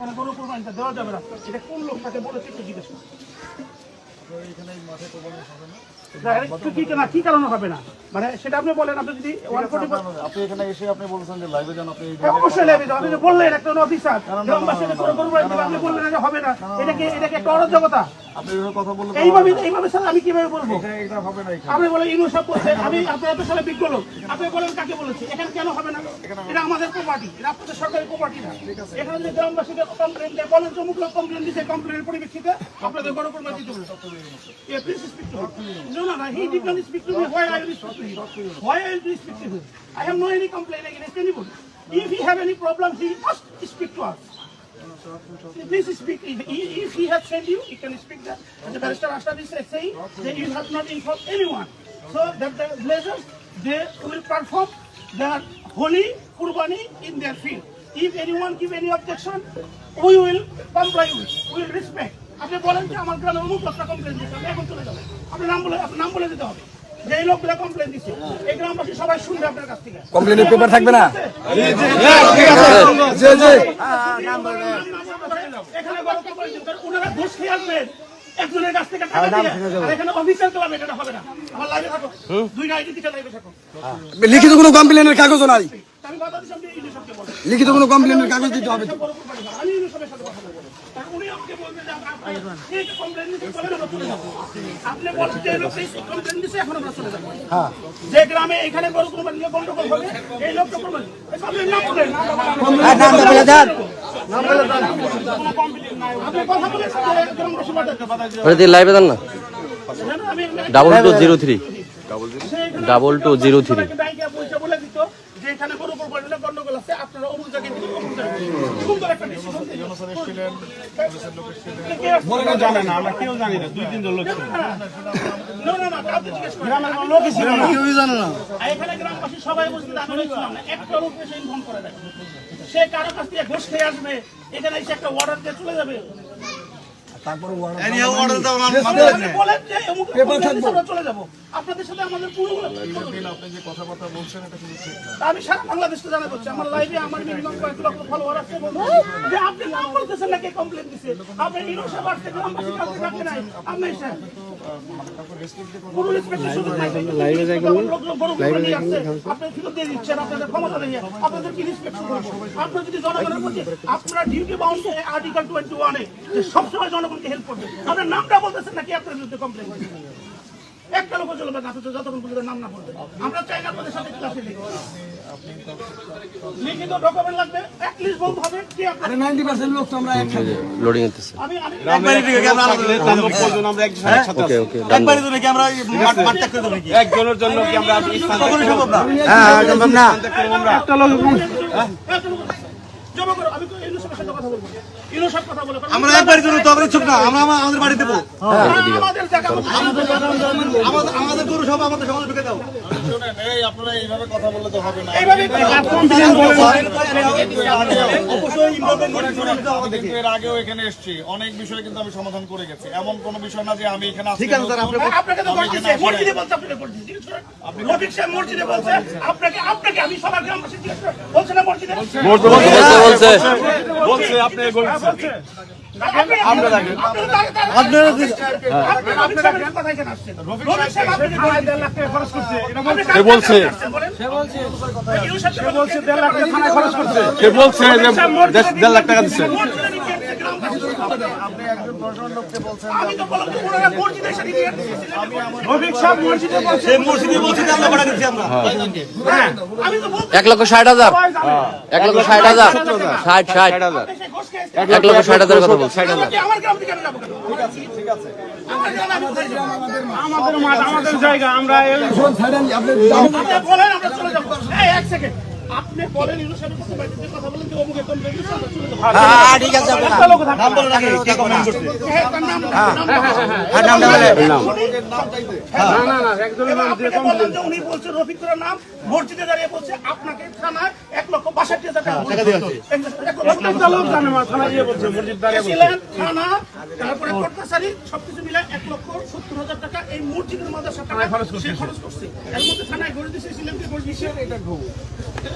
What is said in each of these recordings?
এখানে গরু কোরবানিটা দেওয়া যাবে না। এটা কোন লোক বলেছে একটু জিজ্ঞেস করুন। না, এটা কি- কি- না, কি কারণে হবে না? মানে সেটা আপনি বলেন আপনি যদি আপনি এখানে এসে আপনি বলছেন যে লাইভে যান আপনি হ্যাঁ, আপনি বললেন একটা অফিসার। আপনি বললেন যে হবে না। এটা কি এটা কি একটা অরাজকতা। আপনি কথা বললে তো এইভাবে এইভাবে স্যার আমি কীভাবে বলব এটা হবে না আপনি বলেন ইনু সব বলছে আমি আপনার এত সালে বিজ্ঞ লোক আপনি বলেন কাকে বলেছে এখানে কেন হবে না এটা আমাদের প্রপার্টি এটা আপনাদের সরকারি প্রপার্টি না এখানে যদি গ্রামবাসীকে কমপ্লেন দেয় বলেন যে অমুক লোক কমপ্লেন দিচ্ছে কমপ্লেনের পরিপ্রেক্ষিতে আপনাদের বড় করবে দিতে হবে Yeah, please speak to him. No, no, no. He did not speak to me. Why I will speak to him? Why I will speak to him? I have no any complaint against anybody. If he have any problem, he must speak to us. Please speak. If, he has sent you, he can speak that. And the barrister Ashraf is saying that you have not informed anyone. So that the blazers, they will perform their holy Qurbani in their field. If anyone give any objection, we will comply with, we will respect. আপনি বলেন যে আমার গ্রামে অমুক লোকটা complain দিচ্ছে আমি এখন চলে যাব আপনি নাম বলে নাম বলে দিতে হবে যে এই লোকগুলো কমপ্লেন দিচ্ছে এই গ্রামবাসী সবাই শুনবে আপনার কাছ থেকে। কমপ্লেনের পেপার থাকবে না? এখানে বড় কোম্পানি ওনারা ঘুষ খেয়ে আসবেন। একজনের কাছ থেকে টাকা দিয়ে। আর এখানে অফিসিয়াল ক্লাব এটা হবে না। আমার লাইভে থাকো। দুইটা আইডি দিকে লাইভে থাকো লিখিত কোনো কমপ্লেনের কাগজও নাই। লিখিত কোনো কমপ্লেনের কাগজ দিতে হবে। আমি সাথে কথা বলব কারণ উনি আমাকে বলবেন যে গ্রামে এখানে গন্ডগোল হবে এই লোকটা লাইভে দেন না। Double two zero three double two zero three সবাইকে ব্যাংকে পয়সা বলে দিত যে এখানে গরু গন্ডগোল আছে আপনারা অমুক জায়গায় অমুক একটা। জানে না আমরা কেউ জানি না দুই তিনজন লোক ছিল। না, না, না, কাউকে জিজ্ঞেস করেন। না। আর এখানে গ্রামবাসী সবাই বুঝতে আমি ছিলাম না। একটা লোক এসে ইনফর্ম করে দেয়। সে কারও কাছ থেকে ঘুষ খেয়ে আসবে এখানে এসে একটা অর্ডার দিয়ে চলে যাবে। আমরা চলে যাব। আপনাদের সাথে আমাদের পুরো আপনি যে বলছেন এটা কিন্তু ঠিক না। আমি সারা বাংলাদেশকে জানা করছি আমার লাইভে আমার মিনিমাম কয়েক লক্ষ ফলোয়ার আছে বলব যে আপনি নাম বলতেছেন নাকি কমপ্লেন দিছে? আপনি ইনোসা বাড়তে গ্রামবাসী কাছে ডাকে নাই। আপনি এসে লাইভে যাই লাইভে আপনাদের ক্ষমতা নেই আপনাদের কি রেসপেক্ট করব যদি আপনারা ডিউটি বাউন্ড আর্টিকেল টোয়েন্টি ওয়ানে সবসময় জনগণকে হেল্প করবে আপনার নামটা বলতেছেন নাকি আপনার বিরুদ্ধে কমপ্লেন একটা লোক চলবে না অথচ যতক্ষণ পর্যন্ত নাম না পড়বে। আমরা চাই না আপনাদের সাথে ক্লাসে লিখিত ডকুমেন্ট লাগবে অ্যাটলিস্ট বলতে হবে কি আপনার নাইনটি পার্সেন্ট লোক তো আমরা একসাথে লোডিং হতেছে আমি আমি আমরা কজন আমরা একসাথে ওকে আছি। ওকে ডান একজনের জন্য কি আমরা স্থান একটা লোক জমা করো আমি সাথে কথা বলব। ইউনিসেফ কথা বলে আমরা একবারই জন্য তো আমরা ইচ্ছুক না আমরা আমাদের বাড়ি দেবো আমাদের জায়গা আমাদের আমাদের গরু সব আমাদের সমাজে ঢুকে দাও। আপনারা এইভাবে কথা বললে তো হবে না। এইভাবে অবশ্যই কিন্তু এর আগেও এখানে এসেছি। অনেক বিষয় কিন্তু আমি সমাধান করে গেছি। এমন কোনো বিষয় না যে আমি এখানে ঠিক আছে স্যার আপনাকে তো বলছি মসজিদে বলছে আপনাকে বলছি রফিক সাহেব মসজিদে বলছে আপনাকে আপনাকে আমি সবার গ্রামবাসী বলছে না মসজিদে? বলছে বলছে বলছে আপনি বলছে। সে বলছে দেড় লাখ টাকা আমি তো বললাম মসজিদের সাথে রফিক সাহেব মসজিদে বলছে। মসজিদে বলছে দিচ্ছি আমরা। হ্যাঁ। আমি তো বলতে এক লক্ষ ষাট হাজার। এক লক্ষ ষাট হাজার। ষাট ষাট। খেয়েছে। এক লক্ষ ষাট হাজার কথা বলছি? আমাদের মাঠ আমাদের জায়গা। আমরা বলেন আমরা চলে যাব। এক সেকেন্ড আপনি বলেন কথা বলেন যে অমুক। হ্যাঁ, নাম নাম উনি বলছে রফিকুরের নাম মসজিদে দাঁড়িয়ে বলছে আপনাকে থানায় এক লক্ষ বাষট্টি হাজার টাকা দিয়েছে প্রত্যেকটা লোক জানে মা থানা গিয়ে বলছে মসজিদ দাঁড়িয়ে বলছে। থানা তারপরে কোর্ট সবকিছু মিলে এক লক্ষ সত্তর হাজার টাকা এই মসজিদের মাদ্রাসা টাকা খরচ করছে খরচ করছে। এর মধ্যে থানায় গড়ে দিয়েছে ছিলেন কি গড়ে দিয়েছে এটা সেটা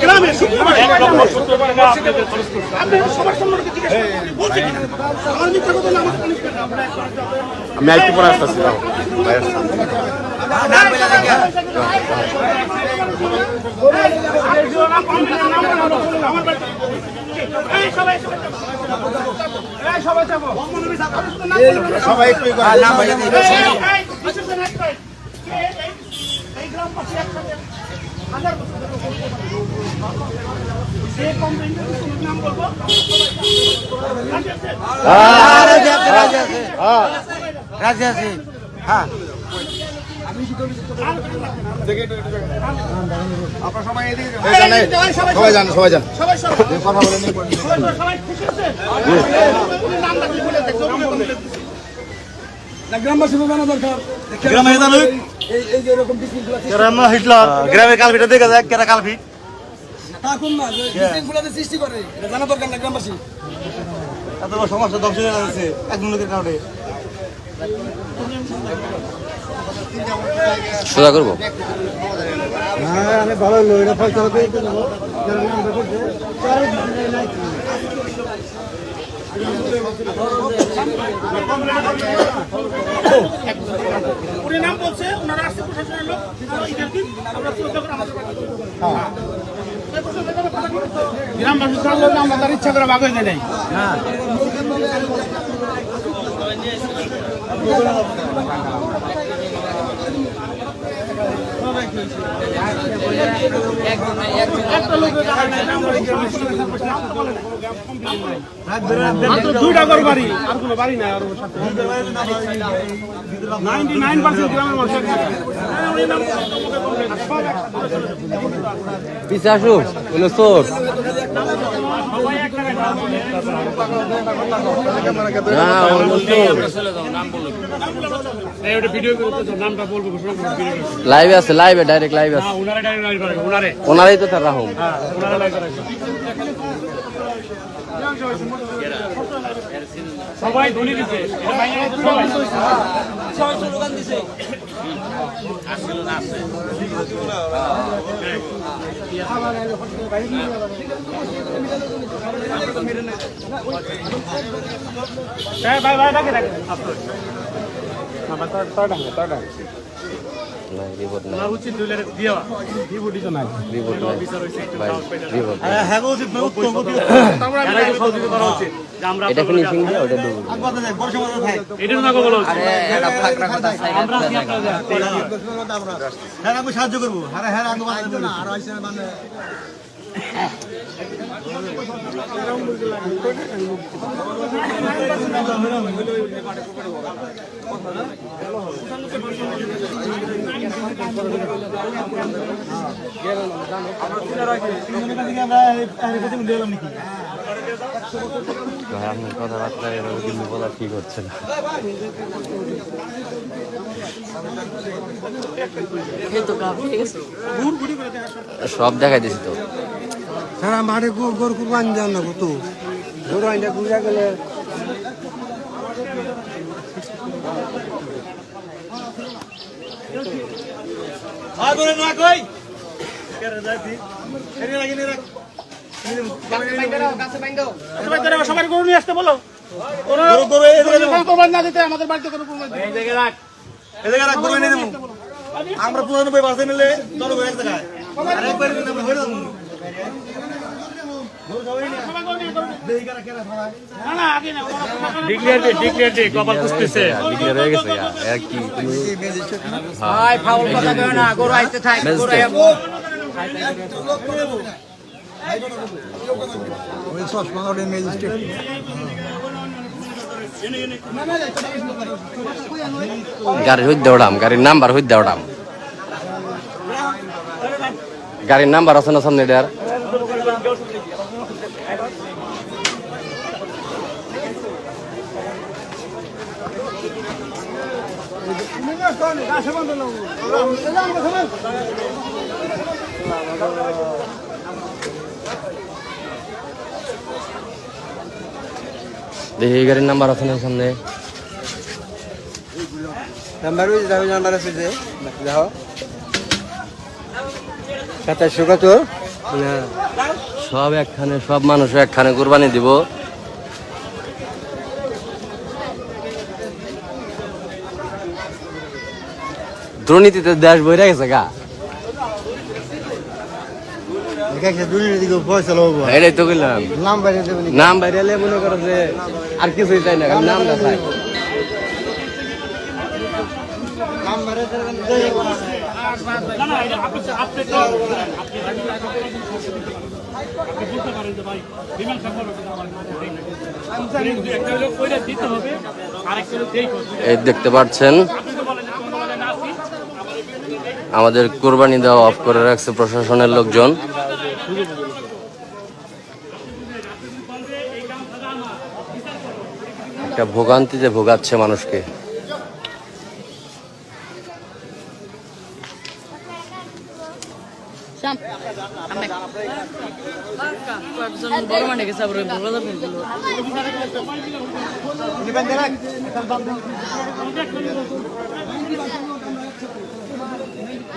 গ্রামে আমি একটু পরে আসতেছি। সবাই একটু রাজি আছি। হ্যাঁ। সবাই যান সবাই গ্রামবাসী জানা দরকার গ্রামে হিটলার গ্রামের দেখা যায় কেরা জানা গ্রামবাসী এত সমস্যা হয়ে লোকের কারণে সোজা করব? হ্যাঁ উনি নাম বলছে ওনারা আসছে প্রশাসনের লোক ওনারা এখানে কি আমরা করে আমাদের বাড়ি গ্রামবাসী চার আমরা তার ইচ্ছা করে ভাগ হয়ে যায় মাত্র দুইটা ঘর বাড়ি। আর কোনো বাড়ি নাই আর নাইনটি নাইন পার্সেন্ট গ্রামের মানুষ পিছে আসু হলো চোর। না লাইভে আছে লাইভে ডাইরেক্ট লাইভ আছে। ওনারাই তো তার রাহুম হ্যাঁ সবাই ধনী দিছে। হ্যাঁ ভাই ভাই এটা ফিনিশিং দিয়ে ওটা ডুবো এটা না বলা উচিত। আমরা হ্যাঁ আমি সাহায্য করব। হ্যাঁ হ্যাঁ। আমি আপনার কথাবার্তা কিন্তু বলা ঠিক হচ্ছে না সব দেখাই দিছি তো। সারা মাঠে গোর কুরবান যান না কত গরু আইনা ঘুরে গেলে আর করে না কই? কেরে যাইতি এনে রাখি নে রাখ সবাই গরু নিয়ে আসতে বলো। ওরা গরু গরু এই জায়গায় দেবো। কোরবানি না দিতে আমাদের বাড়িতে কোনো কোরবানি দিতে। জায়গায় রাখ। এই জায়গায় রাখ গরু এনে দেবো। আমরা পুরানব্বই পার্সেন্ট নিলে দশ এক জায়গায়। আর একবার নিলে আমরা হয়ে যাব না না আগে না ওরা প্রশাসনের ডিক্লিয়ার দে ডিক্লিয়ার দে কপাল কুস্তিছে ডিক্লেয়ার হয়ে গেছে গা। এর কি ওই চশমা ওটা ম্যাজিস্ট্রেট গাড়ির হইতে ওড়াম গাড়ির নাম্বার হইতে ওড়াম। গাড়ির নাম্বার আছে না সামনে এটার? দেখি এই গাড়ির নাম্বার আছে না সামনে? নাম্বার নাম্বার আছে যে দেখো সাতাশশো কত? সব একখানে সব মানুষ একখানে কোরবানি দিব। দুর্নীতিতে দেশ বইরা গেছে গা। এটাই তো নাম বাইরে মনে করো যে আর কিছুই চাই না নাম বাইরে না এই দেখতে পাচ্ছেন আপনি তো বলেন যে কোন বলে না আসি আমাদের কোরবানি দেওয়া অফ করে রাখছে প্রশাসনের লোকজন। একটা ভোগান্তিতে ভোগাচ্ছে মানুষকে।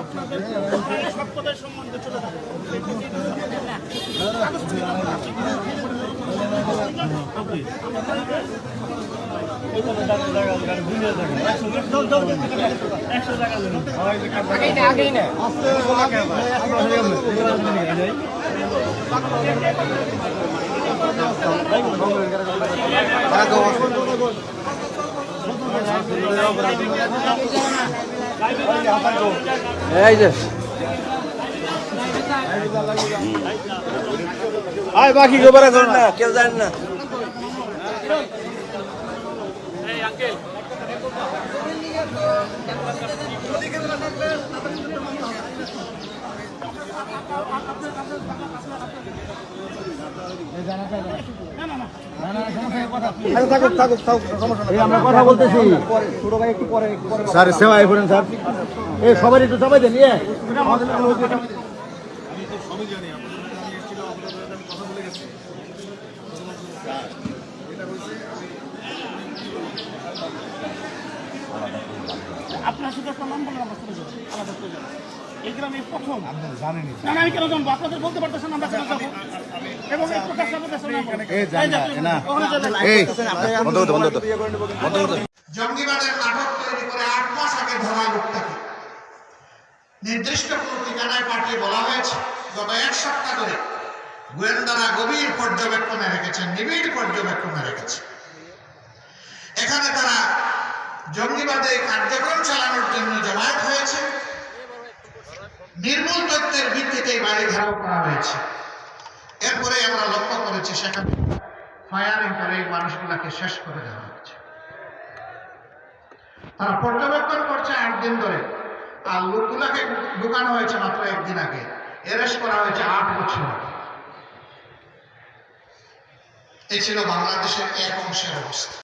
আপনাদের সভ্যতার সম্বন্ধে চলে যাবে এই যে। আয় বাকি গোবরে ধর না কেউ জানে না। বলতেছি স্যার সেবাই করেন স্যার। এ সবাই একটু সবাই দেন ইয়ে আপনার শুধু একটা নাম বলে আমরা চলে যাব আলাদা চলে যাব এই গ্রামে প্রথম। জানেনি না না, আমি কেন জানব? আপনাদের বলতে পারতেছেন আমরা কেন যাব এবং এই প্রকাশ জঙ্গিবাদের নাটক তৈরি করে আট মাস আগে ধরা লোকটাকে। নির্দিষ্ট কোনো ঠিকানায় পাঠিয়ে বলা হয়েছে গত এক সপ্তাহ ধরে গোয়েন্দারা গভীর পর্যবেক্ষণে রেখেছেন নিবিড় পর্যবেক্ষণে রেখেছে। এখানে তারা জঙ্গিবাদে কার্যক্রম করা এরপরে আমরা লক্ষ্য করেছি সেখানে ফায়ারিং করে এই মানুষগুলাকে শেষ করে দেওয়া তারা পর্যবেক্ষণ করছে আট দিন ধরে। আর লোকগুলাকে ঢুকানো হয়েছে মাত্র একদিন আগে। করা হয়েছে আট বছর আগে। এই ছিল বাংলাদেশের এক অংশের অবস্থা।